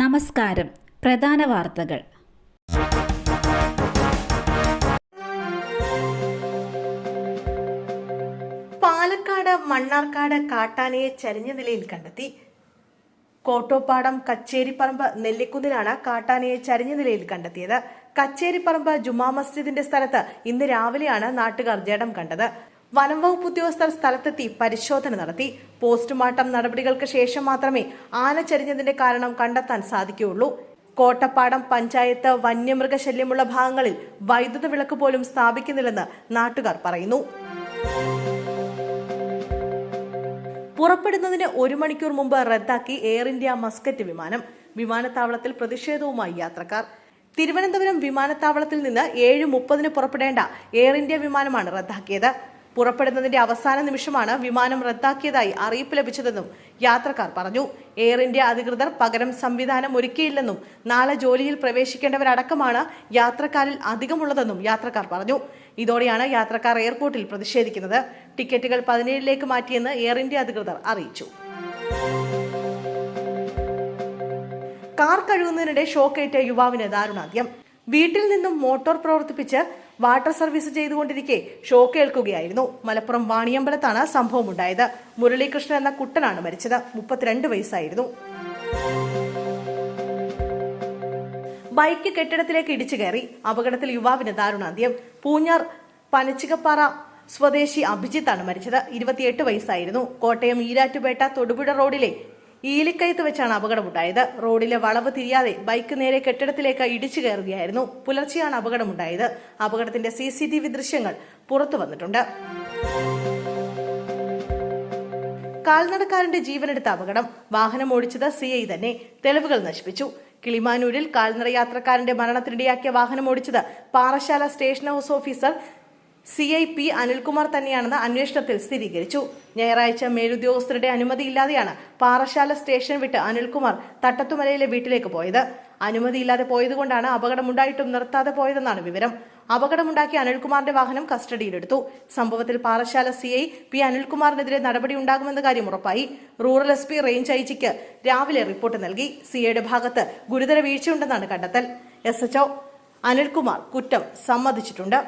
നമസ്കാരം. പ്രധാന വാർത്തകൾ. പാലക്കാട് മണ്ണാർക്കാട് കാട്ടാനയെ ചരിഞ്ഞ നിലയിൽ കണ്ടെത്തി. കോട്ടോപ്പാടം കച്ചേരിപ്പറമ്പ് നെല്ലിക്കുന്നിലാണ് കാട്ടാനയെ ചരിഞ്ഞ നിലയിൽ കണ്ടെത്തിയത്. കച്ചേരിപ്പറമ്പ് ജുമാ മസ്ജിദിന്റെ സ്ഥലത്ത് ഇന്ന് രാവിലെയാണ് നാട്ടുകാർ ജഡം കണ്ടത്. വനം വകുപ്പ് ഉദ്യോഗസ്ഥർ സ്ഥലത്തെത്തി പരിശോധന നടത്തി. പോസ്റ്റ്മോർട്ടം നടപടികൾക്ക് ശേഷം മാത്രമേ ആന ചരിഞ്ഞതിന്റെ കാരണം കണ്ടെത്താൻ സാധിക്കുകയുള്ളൂ. കോട്ടപ്പാടം പഞ്ചായത്ത് വന്യമൃഗശല്യമുള്ള ഭാഗങ്ങളിൽ വൈദ്യുത വിളക്ക് പോലും സ്ഥാപിക്കുന്നില്ലെന്ന് നാട്ടുകാർ പറയുന്നു. പുറപ്പെടുന്നതിന് ഒരു മണിക്കൂർ മുമ്പ് റദ്ദാക്കി എയർ ഇന്ത്യ മസ്കറ്റ് വിമാനം. വിമാനത്താവളത്തിൽ പ്രതിഷേധവുമായി യാത്രക്കാർ. തിരുവനന്തപുരം വിമാനത്താവളത്തിൽ നിന്ന് ഏഴ് മുപ്പതിന് പുറപ്പെടേണ്ട എയർ ഇന്ത്യ വിമാനമാണ് റദ്ദാക്കിയത്. പുറപ്പെടുന്നതിന്റെ അവസാന നിമിഷമാണ് വിമാനം റദ്ദാക്കിയതായി അറിയിപ്പ് ലഭിച്ചതെന്നും യാത്രക്കാർ പറഞ്ഞു. എയർ ഇന്ത്യ അധികൃതർ പകരം സംവിധാനം ഒരുക്കിയില്ലെന്നും നാളെ ജോലിയിൽ പ്രവേശിക്കേണ്ടവരടക്കമാണ് യാത്രക്കാരിൽ അധികമുള്ളതെന്നും യാത്രക്കാർ പറഞ്ഞു. ഇതോടെയാണ് യാത്രക്കാർ എയർപോർട്ടിൽ പ്രതിഷേധിക്കുന്നത്. ടിക്കറ്റുകൾ പതിനേഴിലേക്ക് മാറ്റിയെന്ന് എയർ ഇന്ത്യ അധികൃതർ അറിയിച്ചു. കാർ കഴുകുന്നതിനിടെ ഷോക്കേറ്റ യുവാവിന് ദാരുണാദ്യം വീട്ടിൽ നിന്നും മോട്ടോർ പ്രവർത്തിപ്പിച്ച് വാട്ടർ സർവീസ് ചെയ്തുകൊണ്ടിരിക്കെ ഷോക്ക് ഏൽക്കുകയായിരുന്നു. മലപ്പുറം വാണിയമ്പലത്താണ് സംഭവം ഉണ്ടായത് മുരളീകൃഷ്ണൻ എന്ന കുട്ടനാണ് മരിച്ചത്. മുപ്പത്തിരണ്ട് വയസ്സായിരുന്നു. ബൈക്ക് കെട്ടിടത്തിലേക്ക് ഇടിച്ചു കയറി. അപകടത്തിൽ യുവാവിന് ദാരുണാന്ത്യം. പൂഞ്ഞാർ പനച്ചികപ്പാറ സ്വദേശി അഭിജിത്താണ് മരിച്ചത്. ഇരുപത്തിയെട്ട് വയസ്സായിരുന്നു. കോട്ടയം ഈരാറ്റുപേട്ട തൊടുപുഴ റോഡിലെ ഈലിക്കയത്ത് വെച്ചാണ് അപകടമുണ്ടായത്. റോഡിലെ വളവ് തിരിയാതെ ബൈക്ക് നേരെ കെട്ടിടത്തിലേക്ക് ഇടിച്ചു കയറുകയായിരുന്നു. പുലർച്ചെയാണ് അപകടമുണ്ടായത്. അപകടത്തിന്റെ സി സി ടി വി ദൃശ്യങ്ങൾ പുറത്തു വന്നിട്ടുണ്ട്. കാൽനടക്കാരന്റെ ജീവനെടുത്ത അപകടം. വാഹനം ഓടിച്ചത് സി ഐ തന്നെ. തെളിവുകൾ നശിപ്പിച്ചു. കിളിമാനൂരിൽ കാൽനട യാത്രക്കാരന്റെ മരണത്തിനിടയാക്കിയ വാഹനം ഓടിച്ചത് Parassala station house officer C I P Anilkumar തന്നെയാണെന്ന് അന്വേഷണത്തിൽ സ്ഥിരീകരിച്ചു. ഞായറാഴ്ച മേലുദ്യോഗസ്ഥരുടെ അനുമതിയില്ലാതെയാണ് പാറശാല സ്റ്റേഷൻ വിട്ട് അനിൽകുമാർ തട്ടത്തുമലയിലെ വീട്ടിലേക്ക് പോയത്. അനുമതിയില്ലാതെ പോയതുകൊണ്ടാണ് അപകടമുണ്ടായിട്ടും നിർത്താതെ പോയതെന്നാണ് വിവരം. അപകടമുണ്ടാക്കിയ അനിൽകുമാറിന്റെ വാഹനം കസ്റ്റഡിയിലെടുത്തു. സംഭവത്തിൽ പാറശാല സി ഐ പി അനിൽകുമാറിനെതിരെ നടപടി ഉണ്ടാകുമെന്ന കാര്യം ഉറപ്പായി. Rural S P range I ജിക്ക് രാവിലെ റിപ്പോർട്ട് നൽകി. സിഐയുടെ ഭാഗത്ത് ഗുരുതര വീഴ്ചയുണ്ടെന്നാണ് കണ്ടെത്തൽ. എസ് എച്ച്ഒ അനിൽകുമാർ കുറ്റം സമ്മതിച്ചിട്ടുണ്ട്.